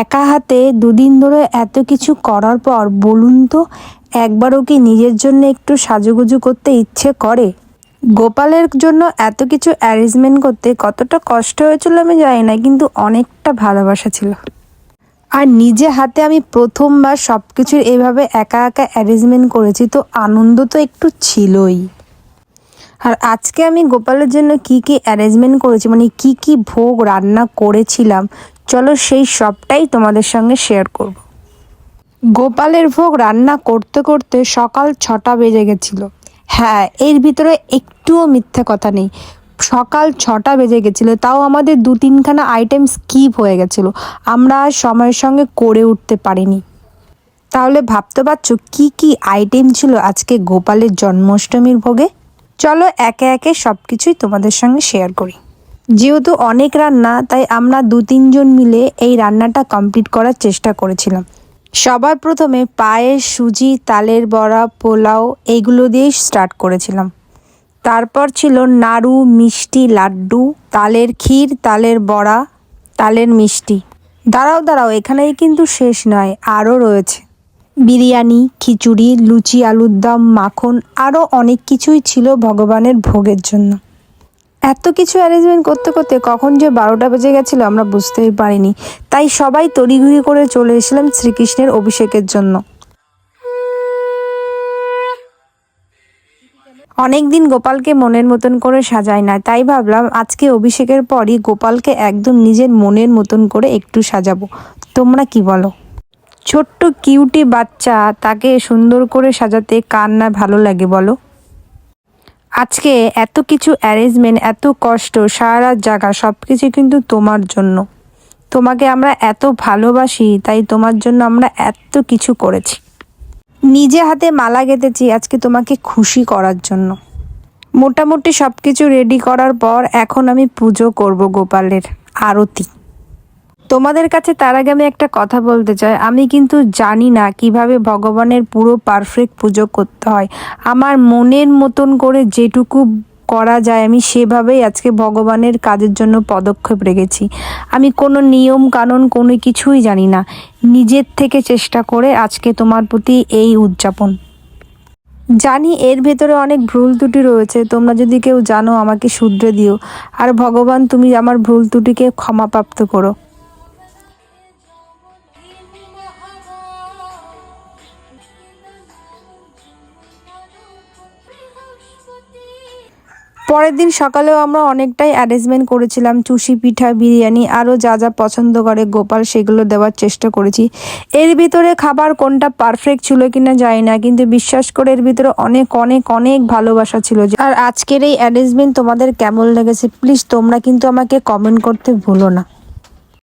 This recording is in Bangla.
একা হাতে দুদিন ধরে এত কিছু করার পর বলুন তো, একবারও কি নিজের জন্য একটু সাজুগুজু করতে ইচ্ছে করে? গোপালের জন্য এত কিছু অ্যারেঞ্জমেন্ট করতে কতটা কষ্ট হয়েছিল আমি জানি না, কিন্তু অনেকটা ভালোবাসা ছিল। আর নিজে হাতে আমি প্রথমবার সব কিছুর এইভাবে একা একা অ্যারেঞ্জমেন্ট করেছি, তো আনন্দ তো একটু ছিলই। আর আজকে আমি গোপালের জন্য কি কি অ্যারেঞ্জমেন্ট করেছি মানে কি কি ভোগ রান্না করেছিলাম চলো সেই সবটাই তোমাদের সঙ্গে শেয়ার করব। গোপালের ভোগ রান্না করতে করতে সকাল ছটা বেজে গেছিল। হ্যাঁ এর ভিতরে একটুও মিথ্যে কথা নেই। সকাল ছটা বেজে গেছিল, তাও আমাদের দু তিনখানা আইটেম স্কিপ হয়ে গেছিল। আমরা সময়ের সঙ্গে করে উঠতে পারিনি। তাহলে ভাবতে পারছ কি কি আইটেম ছিল আজকে গোপালের জন্মাষ্টমীর ভোগে? চলো একে একে সব কিছুই তোমাদের সঙ্গে শেয়ার করি। যেহেতু অনেক রান্না, তাই আমরা দু তিনজন মিলে এই রান্নাটা কমপ্লিট করার চেষ্টা করেছিলাম। সবার প্রথমে পায়েস সুজি, তালের বড়া, পোলাও এইগুলো দিয়েই স্টার্ট করেছিলাম। তারপর ছিল নাড়ু, মিষ্টি, লাড্ডু, তালের ক্ষীর, তালের বড়া, তালের মিষ্টি। দাঁড়াও দাঁড়াও, এখানেই কিন্তু শেষ নয়, আরও রয়েছে। বিরিয়ানি, খিচুড়ি, লুচি আলুর দম মাখন, আরও অনেক কিছুই ছিল ভগবানের ভোগের জন্য। এত কিছু অ্যারেঞ্জমেন্ট করতে করতে কখন যে বারোটা বেজে গেছিল আমরা বুঝতেই পারিনি। তাই সবাই তড়িঘড়ি করে চলে এসেছিলাম শ্রীকৃষ্ণের অভিষেকের জন্য। অনেক দিন গোপালকে মনের মতন করে সাজায় না তাই ভাবলাম আজকে অভিষেকের পরই গোপালকে একদম নিজের মনের মতন করে একটু সাজাবো। তোমরা কি বলো? ছোট্ট কিউটি বাচ্চা তাকে সুন্দর করে সাজাতে কার না ভালো লাগে বলো? আজকে এত কিছু অ্যারেঞ্জমেন্ট এত কষ্ট, সারা জাগা সব কিছু কিন্তু তোমার জন্য। তোমাকে আমরা এত ভালোবাসি, তাই তোমার জন্য আমরা এত কিছু করেছি। নিজে হাতে মালা গেঁথেছি আজকে তোমাকে খুশি করার জন্য। মোটামুটি সব কিছু রেডি করার পর এখন আমি পুজো করব গোপালের আরতি। তোমাদের কাছে তার আগে আমি একটা কথা বলতে চাই। আমি কিন্তু জানি না কীভাবে ভগবানের পুরো পারফেক্ট পুজো করতে হয়। আমার মনের মতন করে যেটুকু করা যায় আমি সেভাবেই আজকে ভগবানের কাজের জন্য পদক্ষেপ রেখেছি। আমি কোনো নিয়ম কানুন কোনো কিছুই জানি না। নিজের থেকে চেষ্টা করে আজকে তোমার প্রতি এই উদযাপন। জানি এর ভেতরে অনেক ভুল ত্রুটি রয়েছে। তোমরা যদি কেউ জানো আমাকে শুধরে দিও। আর ভগবান তুমি আমার ভুল ত্রুটিকে ক্ষমাপ্রাপ্ত করো। পরের দিন সকালেও আমরা অনেকটাই অ্যারেঞ্জমেন্ট করেছিলাম। চুষি পিঠা, বিরিয়ানি, আরও যা যা পছন্দ করে গোপাল সেগুলো দেওয়ার চেষ্টা করেছি। এর ভিতরে খাবার কোনটা পারফেক্ট ছিল কিনা জানি না, কিন্তু বিশ্বাস করে এর ভিতরে অনেক অনেক অনেক ভালোবাসা ছিল। আর আজকের এই অ্যারেঞ্জমেন্ট তোমাদের কেমন লেগেছে? প্লিজ তোমরা কিন্তু আমাকে কমেন্ট করতে ভুলো না।